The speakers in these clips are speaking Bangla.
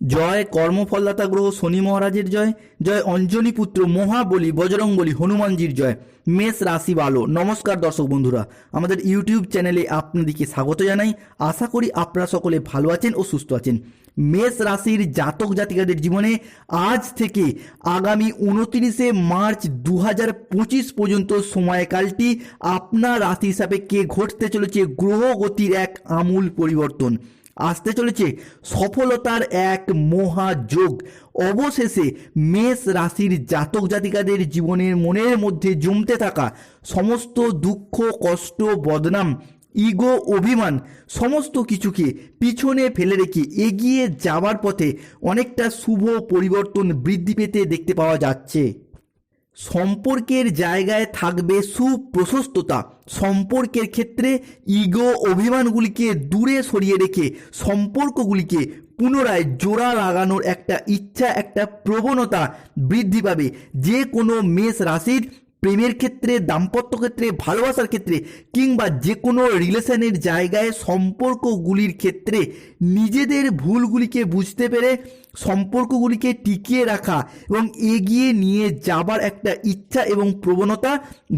জয় কর্মফলদাতা গ্রহ শনি মহারাজের জয় জয় অঞ্জনী পুত্র মহাবলী বজরংবলী হনুমানজির জয়। মেষ রাশি ভালো নমস্কার দর্শক বন্ধুরা। আমাদের ইউটিউব চ্যানেলে আপনাদেরকে স্বাগত জানাই। আশা করি আপনারা সকলে ভালো আছেন ও সুস্থ আছেন। মেষ রাশির জাতক জাতিকাদের জীবনে আজ থেকে আগামী উনত্রিশে মার্চ দু পর্যন্ত সময়কালটি আপনার রাশি হিসাবে কে ঘটতে চলেছে, গ্রহগতির এক আমূল পরিবর্তন। আসতে চলেছে সফলতার এক মহাযোগ অবশেষে মেষ রাশির জাতক জাতিকাদের জীবনের মনের মধ্যে জমতে থাকা সমস্ত দুঃখ, কষ্ট, বদনাম, ইগো, অভিমান সমস্ত কিছুকে পিছনে ফেলে রেখে এগিয়ে যাওয়ার পথে অনেকটা শুভ পরিবর্তন বৃদ্ধি পেতে দেখতে পাওয়া যাচ্ছে। সম্পর্কের জায়গায় থাকবে সুপ্রশস্ততা। সম্পর্কের ক্ষেত্রে ইগো অভিমানগুলিকে দূরে সরিয়ে রেখে সম্পর্কগুলিকে পুনরায় জোড়া লাগানোর একটা ইচ্ছা, একটা প্রবণতা বৃদ্ধি পাবে। যে কোনো মেষ রাশির প্রেমের ক্ষেত্রে, দাম্পত্য ক্ষেত্রে, ভালোবাসার ক্ষেত্রে কিংবা যে কোনো রিলেশনের জায়গায় সম্পর্কগুলির ক্ষেত্রে নিজেদের ভুলগুলিকে বুঝতে পেরে সম্পর্কগুলিকে টিকিয়ে রাখা এবং এগিয়ে নিয়ে যাবার একটা ইচ্ছা এবং প্রবণতা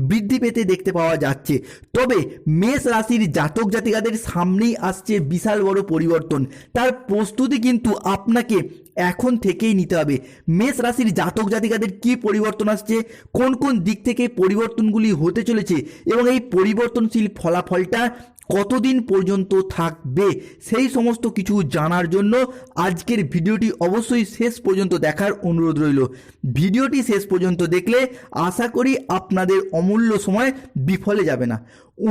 বৃদ্ধি পেতে দেখতে পাওয়া যাচ্ছে। তবে মেষ রাশির জাতক জাতিকাদের সামনেই আসছে বিশাল বড় পরিবর্তন। তার প্রস্তুতি কিন্তু আপনাকে এখন থেকেই নিতে হবে। মেষ রাশির জাতক জাতিকাদের কি পরিবর্তন আসছে? কোন কোন দিক থেকে পরিবর্তনগুলি হতে চলেছে? এবং এই পরিবর্তনশীল ফলাফলটা কতদিন পর্যন্ত থাকবে সেই সমস্ত কিছু জানার জন্য আজকের ভিডিওটি অবশ্যই শেষ পর্যন্ত দেখার অনুরোধ রইল। ভিডিওটি শেষ পর্যন্ত দেখলে আশা করি আপনাদের অমূল্য সময় বিফলে যাবে না।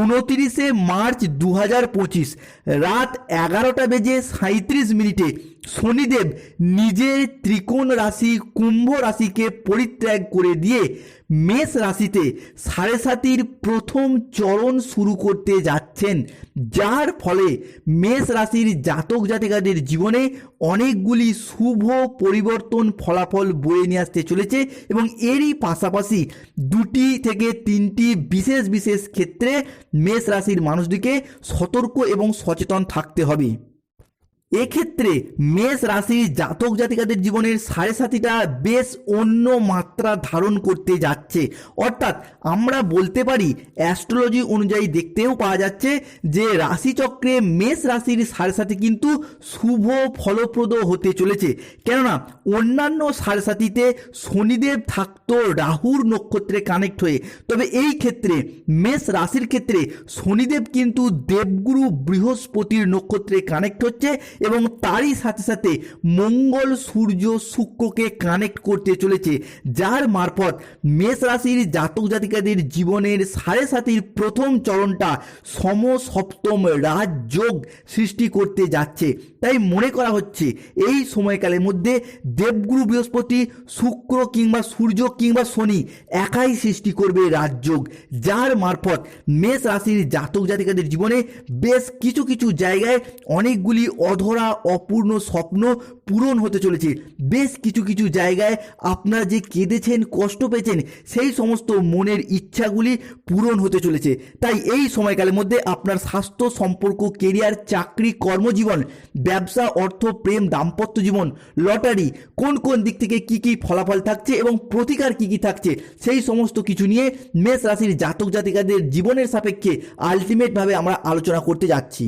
উনতিরিশে মার্চ দু পঁচিশ রাত এগারোটা বেজে সাঁত্রিশ মিনিটে শনিদেব নিজের ত্রিকোণ রাশি কুম্ভ রাশিকে পরিত্যাগ করে দিয়ে মেষ রাশিতে সাড়ে সাতির প্রথম চরণ শুরু করতে যাচ্ছেন। যার ফলে মেষ রাশির জাতক জাতিকাদের জীবনে অনেকগুলি শুভ পরিবর্তন ফলাফল বয়ে নিয়ে আসতে চলেছে এবং এরই পাশাপাশি দুটি থেকে তিনটি বিশেষ বিশেষ ক্ষেত্রে মেষ রাশির মানুষটিকে সতর্ক এবং সচেতন থাকতে হবে। এক্ষেত্রে মেষ রাশির জাতক জাতিকাদের জীবনের সাড়ে সাতিটা বেশ অন্য মাত্রা ধারণ করতে যাচ্ছে। অর্থাৎ আমরা বলতে পারি অ্যাস্ট্রোলজি অনুযায়ী দেখতেও পাওয়া যাচ্ছে যে রাশিচক্রে মেষ রাশির সাড়ে সাথী কিন্তু শুভ ফলপ্রদ হতে চলেছে। কেননা, অন্যান্য সাড়ে সাথীতে শনিদেব থাকতো রাহুর নক্ষত্রে কানেক্ট হয়ে। তবে এই ক্ষেত্রে, মেষ রাশির ক্ষেত্রে শনিদেব কিন্তু দেবগুরু বৃহস্পতির নক্ষত্রে কানেক্ট হচ্ছে এবং তারই সাথে সাথে মঙ্গল, সূর্য, শুক্রকে কানেক্ট করতে চলেছে, যার মারফত মেষ রাশির জাতক জাতিকাদের জীবনের সাড়ে সাতির প্রথম চরণটা সম, সপ্তম রাজযোগ সৃষ্টি করতে যাচ্ছে। তাই মনে করা হচ্ছে, এই সময়কালের মধ্যে দেবগুরু বৃহস্পতি, শুক্র কিংবা সূর্য কিংবা শনি একাই সৃষ্টি করবে রাজযোগ, যার মারফত মেষ রাশির জাতক জাতিকাদের জীবনে বেশ কিছু কিছু জায়গায় অনেকগুলি অধরা অপূর্ণ স্বপ্ন পূরণ হতে চলেছে। বেশ কিছু কিছু জায়গায় আপনারা যে কেঁদেছেন, কষ্ট পেয়েছেন, সেই সমস্ত মনের ইচ্ছাগুলি পূরণ হতে চলেছে। তাই এই সময়কালের মধ্যে আপনার স্বাস্থ্য সম্পর্ক, কেরিয়ার, চাকরি, কর্মজীবন, ব্যবসা, অর্থ, প্রেম, দাম্পত্য জীবন, লটারি, কোন কোন দিক থেকে কি কি ফলাফল থাকছে এবং প্রতিকার কি কি থাকছে, সেই সমস্ত কিছু নিয়ে মেষ রাশির জাতক জাতিকাদের জীবনের সাপেক্ষে আলটিমেটভাবে আমরা আলোচনা করতে যাচ্ছি।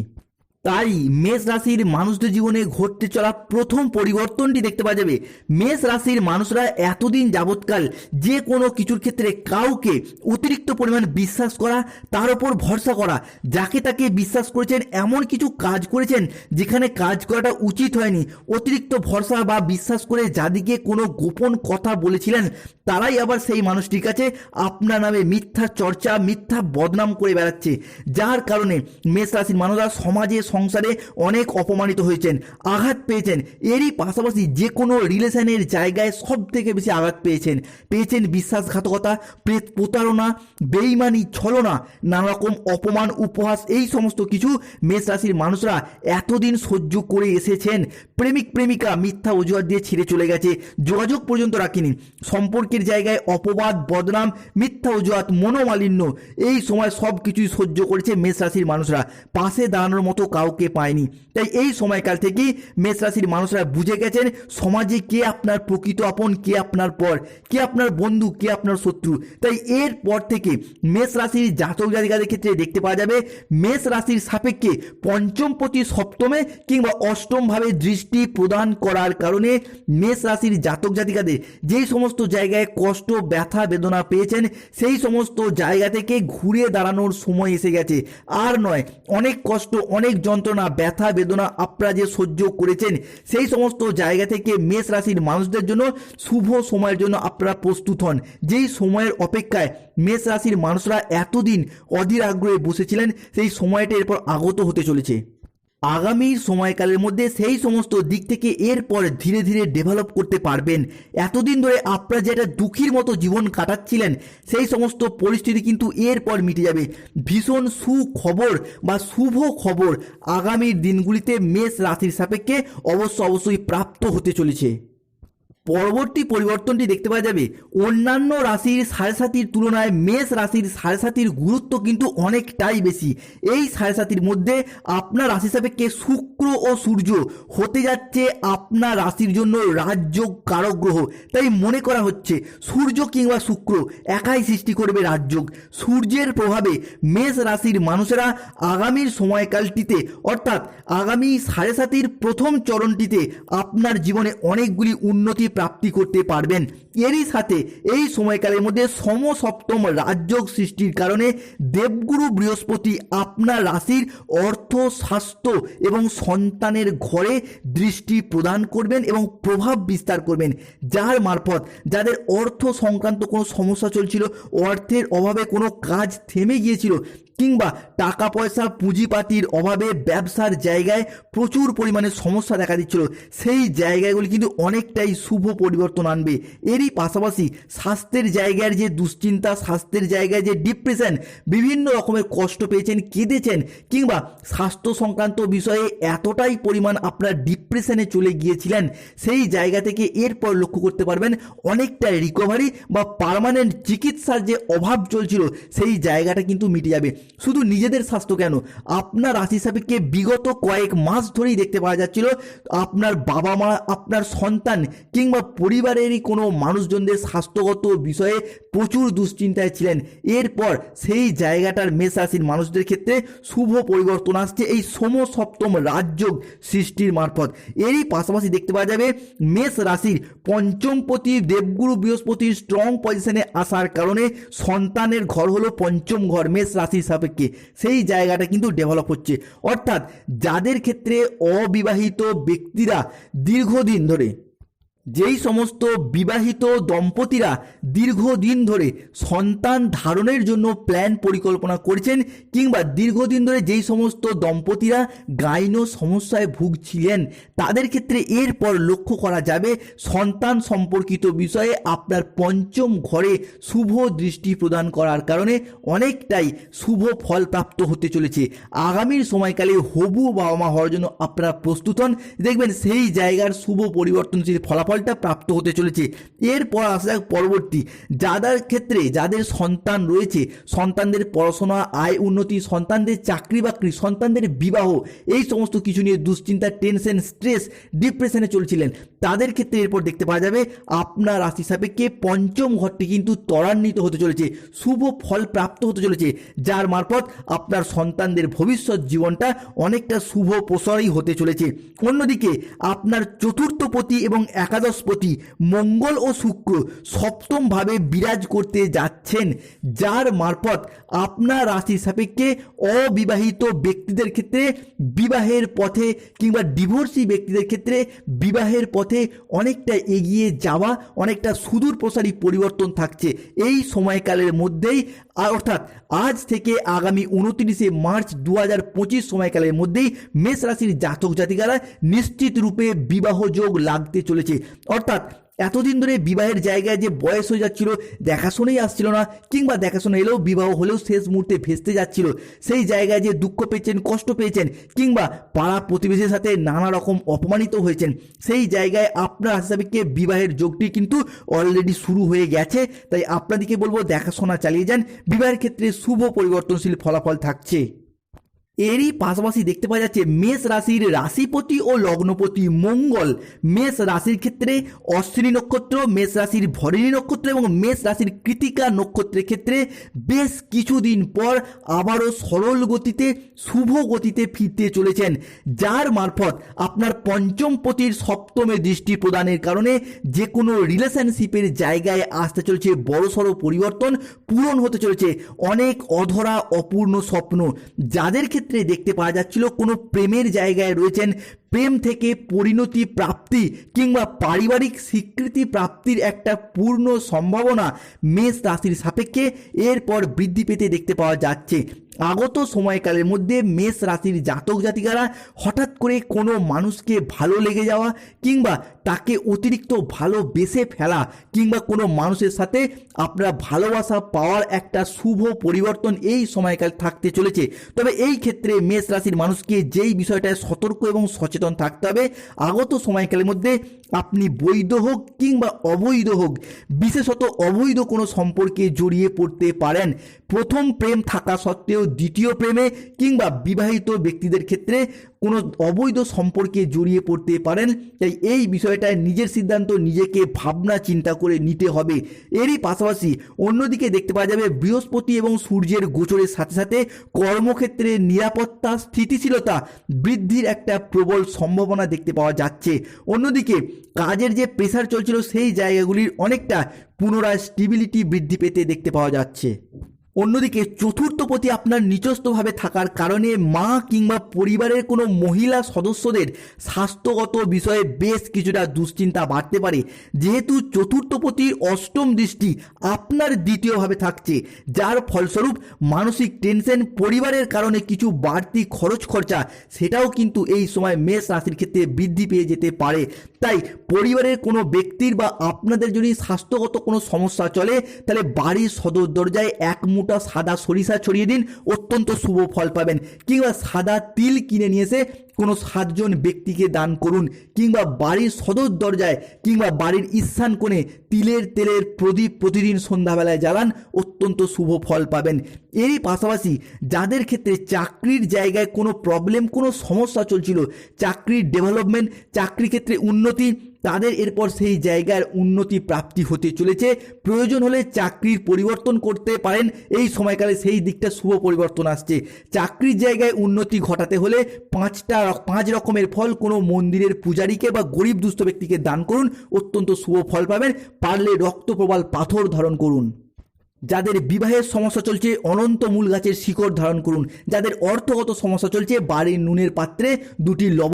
তাই মেষ রাশির মানুষদের জীবনে ঘটতে চলা প্রথম পরিবর্তনটি দেখতে পাওয়া যাবে। মেষ রাশির মানুষরা এতদিন যাবৎকাল যে কোনো কিছুর ক্ষেত্রে কাউকে অতিরিক্ত পরিমাণ বিশ্বাস করা, তার উপর ভরসা করা, যাকে তাকে বিশ্বাস করেছেন, এমন কিছু কাজ করেছেন যেখানে কাজ করাটা উচিত হয়নি। অতিরিক্ত ভরসা বা বিশ্বাস করে যাদিকে কোনো গোপন কথা বলেছিলেন, তারাই আবার সেই মানুষটির কাছে আপনার নামে মিথ্যা চর্চা, মিথ্যা বদনাম করে বেড়াচ্ছে। যার কারণে মেষ রাশির মানুষরা সমাজে সংসারে অনেক অপমানিত হয়েছেন, আঘাত পেয়েছেন। এরই পাশাপাশি যে কোনো রিলেশনের জায়গায় সব থেকে বেশি আঘাত পেয়েছেন। পেয়েছেন বিশ্বাসঘাতকতা, প্রেত প্রতারণা, বেইমানি, ছলনা, নানারকম অপমান, উপহাস, এই সমস্ত কিছু মেষ রাশির মানুষরা এতদিন সহ্য করে এসেছেন। প্রেমিক, প্রেমিকা মিথ্যা অজুহাত দিয়ে ছিঁড়ে চলে গেছে। যোগাযোগ পর্যন্ত রাখিনি। সম্পর্কের জায়গায় অপবাদ, বদনাম, মিথ্যা অজুহাত, মনোমালিন্য, এই সময় সব কিছুই সহ্য করেছে মেষ রাশির মানুষরা। পাশে দাঁড়ানোর মতো কাউ কাউকে পায়নি। তাই এই সময়কাল থেকেই মেষ রাশির মানুষরা বুঝে গেছেন, সমাজে কে আপনার প্রকৃত আপন, কে আপনার পর, কে আপনার বন্ধু, কে আপনার শত্রু। তাই এর পর থেকে মেষ রাশির জাতক জাতিকাদের ক্ষেত্রে দেখতে পাওয়া যাবে, মেষ রাশির সাপেক্ষে পঞ্চম প্রতি সপ্তমে কিংবা অষ্টমভাবে দৃষ্টি প্রদান করার কারণে মেষ রাশির জাতক জাতিকাদের যেই সমস্ত জায়গায় কষ্ট, ব্যথা, বেদনা পেয়েছেন, সেই সমস্ত জায়গা থেকে ঘুরে দাঁড়ানোর সময় এসে গেছে। আর নয়, অনেক কষ্ট, অনেক যন্ত্রণা, ব্যথা, বেদনা আপনারা যে সহ্য করেছেন, সেই সমস্ত জায়গা থেকে মেষ রাশির মানুষদের জন্য শুভ সময়ের জন্য আপনারা প্রস্তুত হন। যেই সময়ের অপেক্ষায় মেষ রাশির মানুষরা এতদিন অধীর আগ্রহে বসেছিলেন, সেই সময়টা এরপর আগত হতে চলেছে। আগামী সময়কালের মধ্যে সেই সমস্ত দিক থেকে এরপর ধীরে ধীরে ডেভেলপ করতে পারবেন। এতদিন ধরে আপনারা যেটা দুঃখীর মতো জীবন কাটাচ্ছিলেন, সেই সমস্ত পরিস্থিতি কিন্তু এরপর মিটে যাবে। ভীষণ সুখবর বা শুভ খবর আগামী দিনগুলিতে মেষ রাশির সাপেক্ষে অবশ্য অবশ্যই প্রাপ্ত হতে চলেছে। পরবর্তী পরিবর্তনটি দেখতে পাওয়া যাবে। অন্যান্য রাশির সাড়ে সাতির তুলনায় মেষ রাশির সাড়ে সাতির গুরুত্ব কিন্তু অনেকটাই বেশি। এই সাড়ে সাতির মধ্যে আপনার রাশি সাপেক্ষে শুক্র ও সূর্য হতে যাচ্ছে আপনার রাশির জন্য রাজ্য কারক গ্রহ। তাই মনে করা হচ্ছে সূর্য কিংবা শুক্র একাই সৃষ্টি করবে রাজযোগ সূর্যের প্রভাবে মেষ রাশির মানুষেরা আগামীর সময়কালটিতে অর্থাৎ আগামী সাড়ে প্রথম চরণটিতে আপনার জীবনে অনেকগুলি উন্নতি প্রাপ্তি করতে পারবেন। এরই সাথে এই সময়কালের মধ্যে সমসপ্তম রাজযোগ সৃষ্টির কারণে দেবগুরু বৃহস্পতি আপনার রাশির অর্থ, স্বাস্থ্য এবং সন্তানের ঘরে দৃষ্টি প্রদান করবেন এবং প্রভাব বিস্তার করবেন, যার মারফত যাদের অর্থ সংক্রান্ত কোনো সমস্যা চলছিল, অর্থের অভাবে কোনো কাজ থেমে গিয়েছিল কিংবা টাকা পয়সা পুঁজিপাতির অভাবে ব্যবসার জায়গায় প্রচুর পরিমাণে সমস্যা দেখা দিচ্ছিল। সেই জায়গাগুলি কিন্তু অনেকটাই শুভ পরিবর্তন আনবে। এরই পাশাপাশি স্বাস্থ্যের জায়গার যে দুশ্চিন্তা, স্বাস্থ্যের জায়গায় যে ডিপ্রেশন, বিভিন্ন রকমের কষ্ট পেয়েছেন, কেঁদেছেন কিংবা স্বাস্থ্য সংক্রান্ত বিষয়ে এতটাই পরিমাণ আপনার ডিপ্রেশনে চলে গিয়েছিলেন, সেই জায়গা থেকে এরপর লক্ষ্য করতে পারবেন অনেকটা রিকভারি বা পার্মানেন্ট চিকিৎসার যে অভাব চলছিল, সেই জায়গাটা কিন্তু মিটে যাবে। শুধু নিজেদের স্বাস্থ্য কেন? আপনার রাশি সাপেক্ষে বিগত কয়েক মাস ধরেই দেখতে পাওয়া যাচ্ছিল, আপনার বাবা মা, আপনার সন্তান কিংবা পরিবারেরই কোনো মানুষজনদের স্বাস্থ্যগত বিষয়ে প্রচুর দুশ্চিন্তায় ছিলেন। এরপর সেই জায়গাটার মেষ রাশির মানুষদের ক্ষেত্রে শুভ পরিবর্তন আসছে এই সম সপ্তম রাজযোগ সৃষ্টির মারফত। এরই পাশাপাশি দেখতে পাওয়া যাবে, মেষ রাশির পঞ্চমপতি দেবগুরু বৃহস্পতির স্ট্রং পজিশনে আসার কারণে সন্তানের ঘর হলো পঞ্চম ঘর, মেষ রাশির সাপেক্ষে সেই জায়গাটা কিন্তু ডেভেলপ হচ্ছে। অর্থাৎ যাদের ক্ষেত্রে অবিবাহিত ব্যক্তিরা দীর্ঘদিন ধরে যেই সমস্ত বিবাহিত দম্পতিরা দীর্ঘদিন ধরে সন্তান ধারণের জন্য প্ল্যান পরিকল্পনা করছেন কিংবা দীর্ঘদিন ধরে যেই সমস্ত দম্পতিরা গাইনো সমস্যায় ভুগছিলেন, তাদের ক্ষেত্রে এরপর লক্ষ্য করা যাবে সন্তান সম্পর্কিত বিষয়ে আপনার পঞ্চম ঘরে শুভ দৃষ্টি প্রদান করার কারণে অনেকটাই শুভ ফল প্রাপ্ত হতে চলেছে। আগামীর সময়কালে হবু বাবা মা হওয়ার জন্য আপনারা প্রস্তুত হন। দেখবেন সেই জায়গার শুভ পরিবর্তনশীল ফলাফলটা প্রাপ্ত হতে চলেছে। এরপর আসা যাক পরবর্তী। যাদের ক্ষেত্রে যাদের সন্তান রয়েছে, সন্তানদের পড়াশোনা, আয় উন্নতি, সন্তানদের চাকরি বাকরি, সন্তানদের বিবাহ, এই সমস্ত কিছু নিয়ে দুশ্চিন্তা, টেনশন, স্ট্রেস, ডিপ্রেশনে চলছিলেন। তাদের ক্ষেত্রে এরপর দেখতে পাওয়া যাবে, আপনার রাশি সাপেক্ষে পঞ্চম ঘরটি কিন্তু ত্বরান্বিত হতে চলেছে, শুভ ফল প্রাপ্ত হতে চলেছে, যার মারফত আপনার সন্তানদের ভবিষ্যৎ জীবনটা অনেকটা শুভ প্রসারই হতে চলেছে। অন্যদিকে, আপনার চতুর্থপতি এবং একাদশপতি মঙ্গল ও শুক্র সপ্তমভাবে বিরাজ করতে যাচ্ছেন, যার মারফত আপনার রাশির সাপেক্ষে অবিবাহিত ব্যক্তিদের ক্ষেত্রে বিবাহের পথে কিংবা ডিভোর্সি ব্যক্তিদের ক্ষেত্রে বিবাহের পথে অনেকটা এগিয়ে যাওয়া, অনেকটা সুদূর প্রসারী পরিবর্তন থাকছে। এই সময়কালের মধ্যেই অর্থাৎ আজ থেকে আগামী উনত্রিশে মার্চ দু হাজার পঁচিশ সময়কালের মধ্যেই মেষ রাশির জাতক জাতিকারা নিশ্চিত রূপে বিবাহ যোগ লাগতে চলেছে। অর্থাৎ এতদিন ধরে বিবাহের জায়গায় যে বয়স হয়ে যাচ্ছিল, দেখাশোনাই আসছিল না, কিংবা দেখাশোনা এলেও বিবাহ হলেও শেষ মুহূর্তে ভেস্তে যাচ্ছিল। সেই জায়গায় যে দুঃখ পেয়েছেন, কষ্ট পেয়েছেন, কিংবা পাড়া প্রতিবেশীর সাথে নানা রকম অপমানিত হয়েছেন, সেই জায়গায় আপনার হিসাবে বিবাহের যোগটি কিন্তু অলরেডি শুরু হয়ে গেছে। তাই আপনাদেরকে বলব, দেখাশোনা চালিয়ে যান। বিবাহের ক্ষেত্রে শুভ পরিবর্তনশীল ফলাফল থাকছে। এরই পাশাপাশি দেখতে পাওয়া যাচ্ছে মেষ রাশির রাশিপতি ও লগ্নপতি মঙ্গল। মেষ রাশির ক্ষেত্রে অশ্বিনী নক্ষত্র, মেষ রাশির ভরিণী নক্ষত্র এবং মেষ রাশির কৃতিকা নক্ষত্রের ক্ষেত্রে বেশ কিছুদিন পর আবারও সরল গতিতে, শুভ গতিতে ফিরতে চলেছেন। যার মারফত আপনার পঞ্চম পতির সপ্তমে দৃষ্টি প্রদানের কারণে যে কোনো রিলেশনশিপের জায়গায় আসতে চলেছে বড়সড় পরিবর্তন পূরণ হতে চলেছে। অনেক অধরা, অপূর্ণ স্বপ্ন। যাদের ক্ষেত্রে দেখতে পাওয়া যাচ্ছিল কোনো প্রেমের জায়গায় রয়েছেন প্রেম থেকে পরিণতি প্রাপ্তি কিংবা পারিবারিক স্বীকৃতি প্রাপ্তির একটা পূর্ণ সম্ভাবনা মেষ রাশির সাপেক্ষে এরপর বৃদ্ধি পেতে দেখতে পাওয়া যাচ্ছে। আগত সময়কালের মধ্যে মেষ রাশির জাতক জাতিকারা হঠাৎ করে কোনো মানুষকে ভালো লেগে যাওয়া কিংবা তাকে অতিরিক্ত ভালোবেসে ফেলা কিংবা কোনো মানুষের সাথে আপনারা ভালোবাসা পাওয়ার একটা শুভ পরিবর্তন এই সময়কাল থাকতে চলেছে। তবে এই ক্ষেত্রে মেষ রাশির মানুষকে যেই বিষয়টায় সতর্ক এবং সচেতন থাকতে হবে। আগত সময়কালের মধ্যে আপনি বৈধ হোক কিংবা অবৈধ হোক, বিশেষত অবৈধ কোনো সম্পর্কে জড়িয়ে পড়তে পারেন। প্রথম প্রেম থাকা সত্ত্বেও দ্বিতীয় প্রেমে কিংবা বিবাহিত ব্যক্তিদের ক্ষেত্রে কোনো অবৈধ সম্পর্কে জড়িয়ে পড়তে পারেন। তাই এই বিষয়টায় নিজের সিদ্ধান্ত, নিজেকে ভাবনা, চিন্তা করে নিতে হবে। এরই পাশাপাশি অন্যদিকে দেখতে পাওয়া যাবে, বৃহস্পতি এবং সূর্যের গোচরের সাথে সাথে কর্মক্ষেত্রে নিরাপত্তা, স্থিতিশীলতা বৃদ্ধির একটা প্রবল সম্ভাবনা দেখতে পাওয়া যাচ্ছে। অন্যদিকে কাজের যে প্রেশার চলছিল, সেই জায়গাগুলির অনেকটা পুনরায় স্টেবিলিটি বৃদ্ধি পেতে দেখতে পাওয়া যাচ্ছে। অন্যদিকে চতুর্থ পতি আপনার নিজস্বভাবে থাকার কারণে মা কিংবা পরিবারের কোনো মহিলা সদস্যদের স্বাস্থ্যগত বিষয়ে বেশ কিছুটা দুশ্চিন্তা বাড়তে পারে। যেহেতু চতুর্থ পতির অষ্টম দৃষ্টি আপনার দ্বিতীয়ভাবে থাকছে, যার ফলস্বরূপ মানসিক টেনশন, পরিবারের কারণে কিছু বাড়তি খরচ খরচা সেটাও কিন্তু এই সময় মেষ রাশির ক্ষেত্রে বৃদ্ধি পেয়ে যেতে পারে। তাই পরিবারের কোনো ব্যক্তির বা আপনাদের যদি স্বাস্থ্যগত কোনো সমস্যা চলে, তাহলে বাড়ির সদর দরজায় এক মুঠা সাদা সরিষা ছড়িয়ে দিন, অত্যন্ত শুভ ফল পাবেন। কিংবা সাদা তিল কিনে নিয়ে এসে কোনো সাতজন ব্যক্তিকে দান করুন, কিংবা বাড়ির সদর দরজায় কিংবা বাড়ির ঈশান কোণে তিলের তেলের প্রদীপ প্রতিদিন সন্ধ্যাবেলায় জ্বালান, অত্যন্ত শুভ ফল পাবেন। এরই পাশাপাশি যাদের ক্ষেত্রে চাকরির জায়গায় কোনো প্রবলেম কোনো সমস্যা চলছিল, চাকরির ডেভেলপমেন্ট চাকরি ক্ষেত্রে উন্নতি তাদের এরপর সেই জায়গার উন্নতি প্রাপ্তি হতে চলেছে। প্রয়োজন হলে চাকরির পরিবর্তন করতে পারেন। এই সময়কালে সেই দিকটা শুভ পরিবর্তন আসছে। চাকরির জায়গায় উন্নতি ঘটাতে হলে পাঁচটা পাঁচ রকমের ফল, কোনো মন্দিরের পূজারীকে বা গরিব দুস্থ ব্যক্তিকে দান করুন। অত্যন্ত শুভ ফল পাবেন। পারলে রক্তপ্রবাল পাথর ধারণ করুন। যাদের বিবাহের সমস্যা চলছে, অনন্ত মূল গাছের শিকড় ধারণ করুন। যাদের অর্থগত সমস্যা চলছে, বাড়ির নুনের পাত্রে দুটি লব